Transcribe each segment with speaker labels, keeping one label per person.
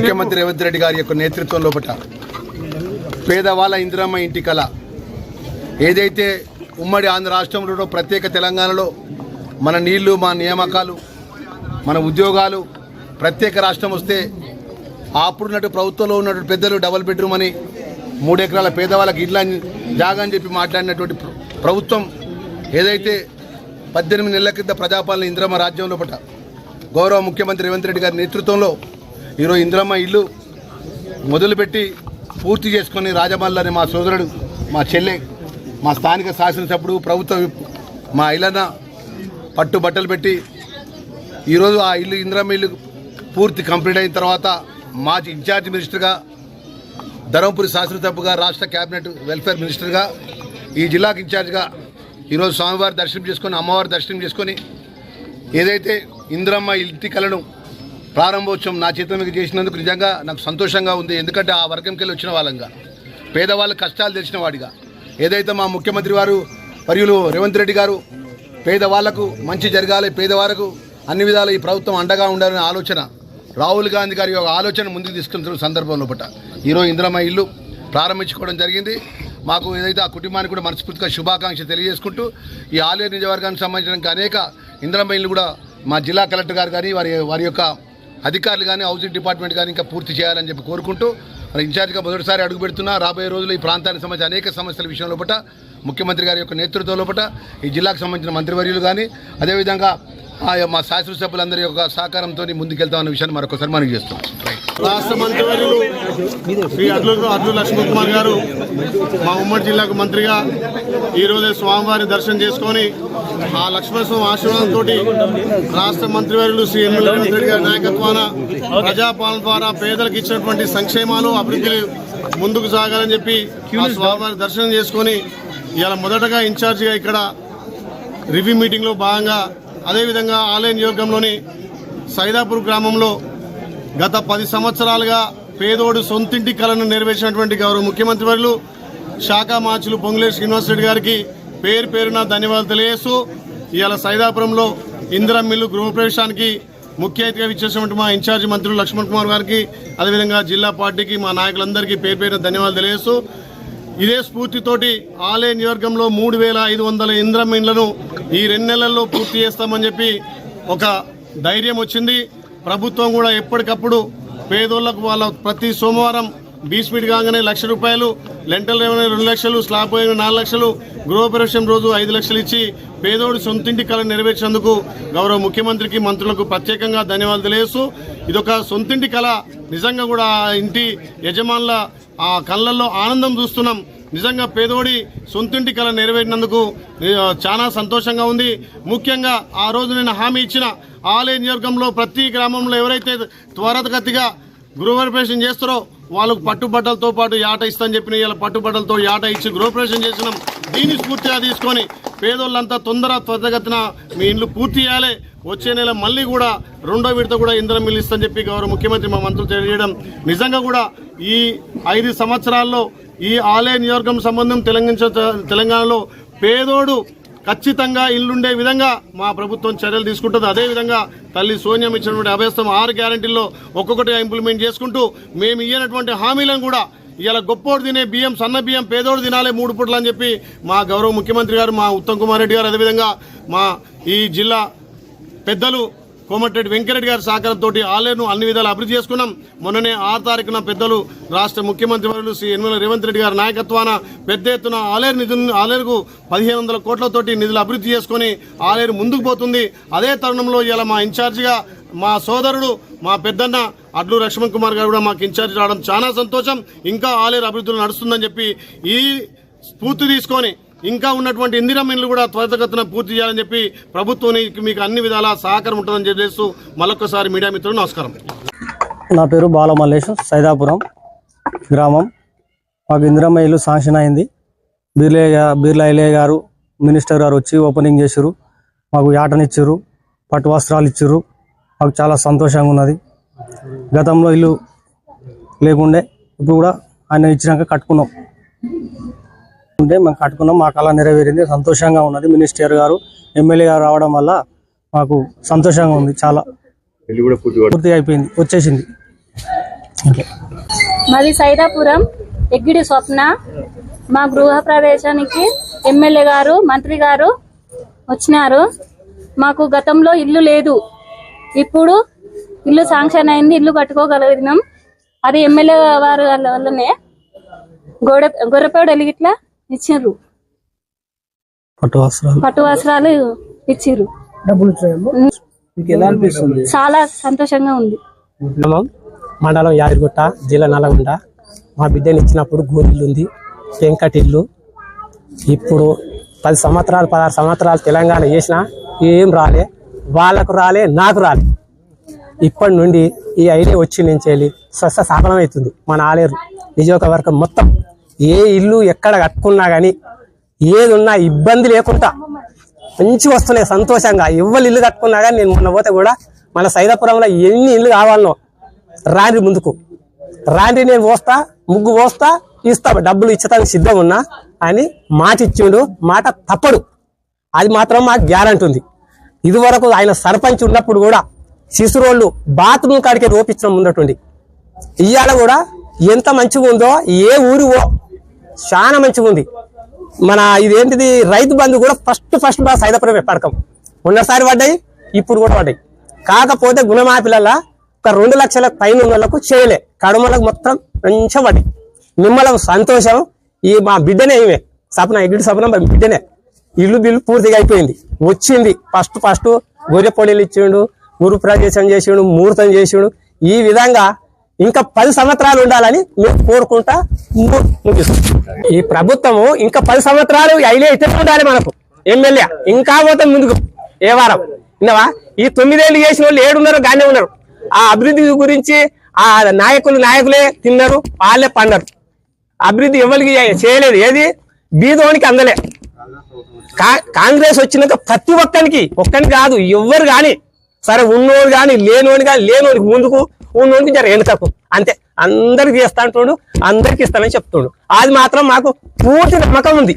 Speaker 1: ముఖ్యమంత్రి రేవంత్ రెడ్డి గారి యొక్క నేతృత్వం లోపల పేదవాళ్ళ ఇందిరమ్మ ఇంటి కళ ఏదైతే ఉమ్మడి ఆంధ్ర రాష్ట్రంలో ప్రత్యేక తెలంగాణలో మన నీళ్ళు మన నియామకాలు మన ఉద్యోగాలు ప్రత్యేక రాష్ట్రం వస్తే అప్పుడున్నట్టు ప్రభుత్వంలో ఉన్నటువంటి పెద్దలు డబల్ బెడ్రూమ్ అని మూడు ఎకరాల పేదవాళ్ళకి ఇళ్ళ జాగా అని చెప్పి మాట్లాడినటువంటి ప్రభుత్వం ఏదైతే పద్దెనిమిది నెలల క్రితం ప్రజాపాలన ఇందిరమ్మ రాజ్యం లోపల గౌరవ ముఖ్యమంత్రి రేవంత్ రెడ్డి గారి నేతృత్వంలో ఈరోజు ఇందిరమ్మ ఇల్లు మొదలుపెట్టి పూర్తి చేసుకొని రాజమల్లి అనే మా సోదరుడు మా చెల్లె మా స్థానిక శాసనసభ్యుడు ప్రభుత్వ మా ఇలన పట్టు బట్టలు పెట్టి ఈరోజు ఆ ఇల్లు ఇందిరమ్మ ఇల్లు పూర్తి కంప్లీట్ అయిన తర్వాత మా ఇన్ఛార్జ్ మినిస్టర్గా ధర్మపురి శాసనసభ్యుగా రాష్ట్ర క్యాబినెట్ వెల్ఫేర్ మినిస్టర్గా ఈ జిల్లాకు ఇన్ఛార్జ్గా ఈరోజు స్వామివారి దర్శనం చేసుకొని అమ్మవారి దర్శనం చేసుకొని ఏదైతే ఇందిరమ్మ ఇంటి కళను ప్రారంభోత్సవం నా చేతుల మీద చేసినందుకు నిజంగా నాకు సంతోషంగా ఉంది. ఎందుకంటే ఆ వర్గంకి వెళ్ళి వచ్చిన వాళ్ళంగా. పేదవాళ్ళ కష్టాలు తెలిసిన వాడిగా. ఏదైతే మా ముఖ్యమంత్రి వారు మరియు రేవంత్ రెడ్డి గారు పేదవాళ్ళకు మంచి జరగాలి పేదవాళ్ళకు అన్ని విధాలు ఈ ప్రభుత్వం అండగా ఉండాలనే ఆలోచన రాహుల్ గాంధీ గారి యొక్క ఆలోచన ముందుకు తీసుకున్న సందర్భంలో పట్ట. ఈరోజు ఇందిరమ్మ ఇల్లు ప్రారంభించుకోవడం జరిగింది. మాకు ఏదైతే ఆ కుటుంబానికి కూడా మనస్ఫూర్తిగా శుభాకాంక్ష తెలియజేసుకుంటూ ఈ ఆలయ నియోజకవర్గానికి సంబంధించిన అనేక ఇందిరమ్మ ఇల్లు కూడా మా జిల్లా కలెక్టర్ గారు కానీ వారి వారి యొక్క అధికారులు కానీ హౌసింగ్ డిపార్ట్మెంట్ కానీ ఇంకా పూర్తి చేయాలని చెప్పి కోరుకుంటూ మన ఇన్ఛార్జ్గా మొదటిసారి అడుగు పెడుతున్నా రాబోయే రోజుల్లో ఈ ప్రాంతానికి సంబంధించిన అనేక సమస్యల విషయంలో పట ముఖ్యమంత్రి గారి యొక్క నేతృత్వంలో పట ఈ జిల్లాకు సంబంధించిన మంత్రివర్యులు కానీ అదేవిధంగా ఆ మా శాసనసభ్యులందరి యొక్క సహకారంతో ముందుకెళ్తామన్న విషయాన్ని మరొకసారి మనం చేస్తున్నాం.
Speaker 2: రాష్ట్ర మంత్రివర్యులు శ్రీ అడ్లు అడ్లు లక్ష్మణ్ కుమార్ గారు మా ఉమ్మడి జిల్లాకు మంత్రిగా ఈరోజే స్వామివారి దర్శనం చేసుకొని ఆ లక్ష్మణ స్వామి ఆశీర్వాదంతో రాష్ట్ర మంత్రివర్యులు శ్రీ ఎమ్మెల్యే రేవంత్ రెడ్డి గారి నాయకత్వాన ప్రజాపాలన ద్వారా పేదలకు ఇచ్చినటువంటి సంక్షేమాలు అభివృద్ధి ముందుకు సాగాలని చెప్పి ఆ స్వామివారి దర్శనం చేసుకొని ఇలా మొదటగా ఇన్ఛార్జిగా ఇక్కడ రివ్యూ మీటింగ్లో భాగంగా అదేవిధంగా ఆలయ నియోజకంలోని సైదాపూర్ గ్రామంలో గత పది సంవత్సరాలుగా పేదోడు సొంతింటి కళను నెరవేర్చినటువంటి గౌరవ ముఖ్యమంత్రి వర్యులు శాఖ మార్చులు పొంగులేటి శ్రీనివాస్ రెడ్డి గారికి పేరు పేరున ధన్యవాదాలు తెలియజేస్తూ ఇవాళ సైదాపురంలో ఇందిరా మిల్లు గృహప్రవేశానికి ముఖ్య అతిథిగా ఇచ్చేసినటువంటి మా ఇన్ఛార్జి మంత్రులు లక్ష్మణ్ కుమార్ గారికి అదేవిధంగా జిల్లా పార్టీకి మా నాయకులందరికీ పేరు పేరున ధన్యవాదాలు తెలియజేస్తూ ఇదే స్ఫూర్తితోటి ఆలయ నియోజకంలో మూడు వేల ఐదు వందల ఇంద్రం ఇండ్లను ఈ రెండు నెలల్లో పూర్తి చేస్తామని చెప్పి ఒక ధైర్యం వచ్చింది. ప్రభుత్వం కూడా ఎప్పటికప్పుడు పేదోళ్ళకు వాళ్ళ ప్రతి సోమవారం బీస్మీట్ కాగానే లక్ష రూపాయలు లెంటల్ రెవెన్యూ రెండు లక్షలు స్లాబ్ పోయిన నాలుగు లక్షలు గృహప్రవేశం రోజు ఐదు లక్షలు ఇచ్చి పేదోడి సొంతింటి కళ నెరవేర్చేందుకు గౌరవ ముఖ్యమంత్రికి మంత్రులకు ప్రత్యేకంగా ధన్యవాదాలు తెలియజేస్తూ ఇదొక సొంతింటి కళ. నిజంగా కూడా ఇంటి యజమానుల ఆ కళ్ళల్లో ఆనందం చూస్తున్నాం. నిజంగా పేదోడి సొంతింటి కళ నెరవేరినందుకు చాలా సంతోషంగా ఉంది. ముఖ్యంగా ఆ రోజు నేను హామీ ఇచ్చిన ఆలయ నియోజకంలో ప్రతి గ్రామంలో ఎవరైతే త్వరగతిగా గృహప్రవేశం చేస్తారో వాళ్ళకు పట్టుబట్టలతో పాటు యాట ఇస్తాను చెప్పిన ఇలా పట్టుబట్టలతో యాట ఇచ్చి గృహప్రవేశం చేసినాం. దీన్ని స్ఫూర్తిగా తీసుకొని పేదోళ్ళంతా తొందర త్వరగతిన మీ ఇండ్లు పూర్తి చేయాలి. వచ్చే నెల మళ్ళీ కూడా రెండో విడత కూడా ఇంధనం మిల్లు ఇస్తానని చెప్పి గౌరవ ముఖ్యమంత్రి మా మంత్రులు తెలియజేయడం. నిజంగా కూడా ఈ ఐదు సంవత్సరాల్లో ఈ ఆలయ నియోజకం సంబంధం తెలంగాణ తెలంగాణలో పేదోడు ఖచ్చితంగా ఇల్లుండే విధంగా మా ప్రభుత్వం చర్యలు తీసుకుంటుంది. అదేవిధంగా తల్లి సోనియం ఇచ్చినటువంటి అభ్యస్తం ఆరు గ్యారంటీల్లో ఒక్కొక్కటిగా ఇంప్లిమెంట్ చేసుకుంటూ మేము ఇయ్యనటువంటి హామీలను కూడా ఇలా గొప్పోడు తినే బియ్యం సన్న బియ్యం పేదోడు తినాలే మూడు పూటలు అని చెప్పి మా గౌరవ ముఖ్యమంత్రి గారు మా ఉత్తమ్ కుమార్ రెడ్డి గారు అదేవిధంగా మా ఈ జిల్లా పెద్దలు కోమటిరెడ్డి వెంకరెడ్డి గారి సహకారంతో ఆలయను అన్ని విధాలు అభివృద్ధి చేసుకున్నాం. మొన్ననే ఆరు తారీఖున పెద్దలు రాష్ట్ర ముఖ్యమంత్రి వర్యులు శ్రీ యనమల రేవంత్ రెడ్డి గారి నాయకత్వాన పెద్ద ఎత్తున ఆలేరు నిధులు ఆలేరుకు పదిహేను వందల కోట్లతోటి నిధులు అభివృద్ధి చేసుకుని ఆలేరు ముందుకు పోతుంది. అదే తరుణంలో ఇలా మా ఇన్ఛార్జిగా మా సోదరుడు మా పెద్దన్న అడ్లు లక్ష్మణ్ కుమార్ గారు కూడా మాకు ఇన్ఛార్జ్ రావడం చాలా సంతోషం. ఇంకా ఆలేరు అభివృద్ధులు నడుస్తుందని చెప్పి ఈ స్ఫూర్తి తీసుకొని ఇంకా ఉన్నటువంటి ఇందిరమ్మ కూడా త్వరితగతిన పూర్తి చేయాలని చెప్పి ప్రభుత్వానికి మీకు అన్ని విధాల సహకారం ఉంటుందని చెప్పేస్తూ మరొకసారి మీడియా మిత్రులు నమస్కారం.
Speaker 3: నా పేరు బాలమల్లేష్ సైదాపురం గ్రామం. మాకు ఇందిరమ్మ ఇల్లు శాంక్షన్ అయింది. బిర్లే బిర్లా ఎలయ్య గారు మినిస్టర్ గారు వచ్చి ఓపెనింగ్ చేశారు మాకు యాటనిచ్చారు పట్టు వస్త్రాలు ఇచ్చారు మాకు చాలా సంతోషంగా ఉన్నది. గతంలో ఇల్లు లేకుండే ఇప్పుడు కూడా ఆయన ఇచ్చినాక కట్టుకున్నాం. ఉంటే మేము కట్టుకున్నాం. మా కళ నెరవేరింది. సంతోషంగా ఉన్నది. మినిస్టర్ గారు ఎమ్మెల్యే గారు రావడం వల్ల మాకు సంతోషంగా ఉంది. చాలా పూర్తి అయిపోయింది. వచ్చేసింది.
Speaker 4: మాది సైదాపురం ఎగ్గిడి స్వప్న. మా గృహ ప్రవేశానికి ఎమ్మెల్యే గారు మంత్రి గారు వచ్చినారు. మాకు గతంలో ఇల్లు లేదు. ఇప్పుడు ఇల్లు శాంక్షన్ అయింది. ఇల్లు కట్టుకోగలిగినాం. అది ఎమ్మెల్యే వారి వల్ల వల్లనే. గోడ గొర్రెపేడ ఇట్లా ఇచ్చిర్రు.
Speaker 3: పట్టు వస్త్రాలు.
Speaker 4: పట్టు వస్త్రాలు ఇచ్చిర్రు.
Speaker 5: మీకు ఎలా అనిపిస్తుంది?
Speaker 4: చాలా సంతోషంగా ఉంది.
Speaker 6: మండలం యాదగిరిగుట్ట జిల్లా నల్గొండ మా బిడ్డని ఇచ్చినప్పుడు గోరిల్లు ఉంది వెంకటిల్లు. ఇప్పుడు పది సంవత్సరాలు పదహారు సంవత్సరాలు తెలంగాణ చేసిన ఏం రాలే వాళ్ళకు రాలే నాకు రాలే. ఇప్పటి నుండి ఈ ఐడియా వచ్చి నుంచి వెళ్ళి స్వస్థ స్థాపనం అవుతుంది మన ఆలేరు నియోజకవర్గం మొత్తం. ఏ ఇల్లు ఎక్కడ కట్టుకున్నా కానీ ఏది ఉన్నా ఇబ్బంది లేకుండా మంచిగా వస్తున్నాయి సంతోషంగా. ఎవరు ఇల్లు కట్టుకున్నా కానీ నేను మొన్న పోతే కూడా మన సైదాపురంలో ఎన్ని ఇల్లు కావాలనో రాండి ముందుకు. రాండి నేను పోస్తా ముగ్గు పోస్తా ఇస్తా డబ్బులు ఇచ్చటానికి సిద్ధం ఉన్నా అని మాట ఇచ్చిండు. మాట తప్పడు. అది మాత్రం మాకు గ్యారంటీ ఉంది. ఇదివరకు ఆయన సర్పంచ్ ఉన్నప్పుడు కూడా శిశురోళ్ళు బాత్రూమ్ కాడికి రోపించడం ఉన్నటువంటి ఇవాళ కూడా ఎంత మంచిగా ఉందో ఏ ఊరు చాలా మంచిగా ఉంది. మన ఇదేంటిది రైతు బంధు కూడా ఫస్ట్ ఫస్ట్ బాగా సైదాపురం పడకం ఉన్నసారి పడ్డాయి ఇప్పుడు కూడా పడ్డాయి. కాకపోతే గుణమాపిలల్లా ఒక రెండు లక్షల పైన వాళ్ళకు చేయలే. కడుమలకు మొత్తం మంచిగా పడ్డాయి. మిమ్మల్ని సంతోషం. ఈ మా బిడ్డనే ఇవే సపన ఎగిడి సపన మా బిడ్డనే. ఇల్లు బిల్లు పూర్తిగా అయిపోయింది. వచ్చింది. ఫస్ట్ ఫస్ట్ గొర్రె పొడిలు ఇచ్చిండు గురు ప్రదేశం చేసిండు ముహూర్తం చేసిండు. ఈ విధంగా ఇంకా పది సంవత్సరాలు ఉండాలని మేము కోరుకుంటా. ఈ ప్రభుత్వము ఇంకా పది సంవత్సరాలు ఐలే ఇట్టే ఉండాలి మనకు. ఎమ్మెల్యే ఇంకా పోతే ముందుకు. ఏ వారం? విన్నావా? ఈ తొమ్మిదేళ్ళు చేసిన వాళ్ళు ఏడున్నారు గానే ఉన్నారు. ఆ అభివృద్ధి గురించి ఆ నాయకులు నాయకులే తిన్నారు వాళ్ళే పన్నారు అభివృద్ధి ఎవరికి చేయలేదు. ఏది? బీదోనికి అందలే. కా- కాంగ్రెస్ వచ్చినాక ప్రతి ఒక్కరికి ఒక్కరికి కాదు ఎవ్వరు కానీ సరే ఉన్నోడు కానీ లేనోడు కానీ లేనోడికి ముందుకు ఉన్నోడికి జర వెనుకకు అంతే. అందరికి చేస్తా అంటుడు అందరికి ఇస్తానని చెప్తుడు అది మాత్రం మాకు పూర్తి నమ్మకం ఉంది.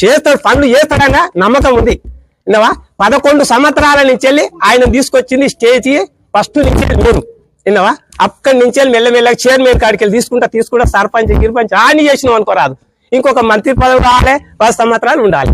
Speaker 6: చేస్తాడు పనులు చేస్తాడన్న నమ్మకం ఉంది. ఇన్నవా పదకొండు సంవత్సరాల నుంచి వెళ్ళి ఆయన తీసుకొచ్చింది స్టేజ్ ఫస్ట్ నుంచి వెళ్ళి నేను విన్నావా? అక్కడి నుంచి వెళ్ళి మెల్లమెల్లగా చైర్మన్ కాడికి వెళ్ళి తీసుకుంటా తీసుకుంటా సర్పంచ్ గిరిపంచ్ ఆని చేసినాం అనుకోరాదు ఇంకొక మంత్రి పదవి రావాలి పది సంవత్సరాలు ఉండాలి.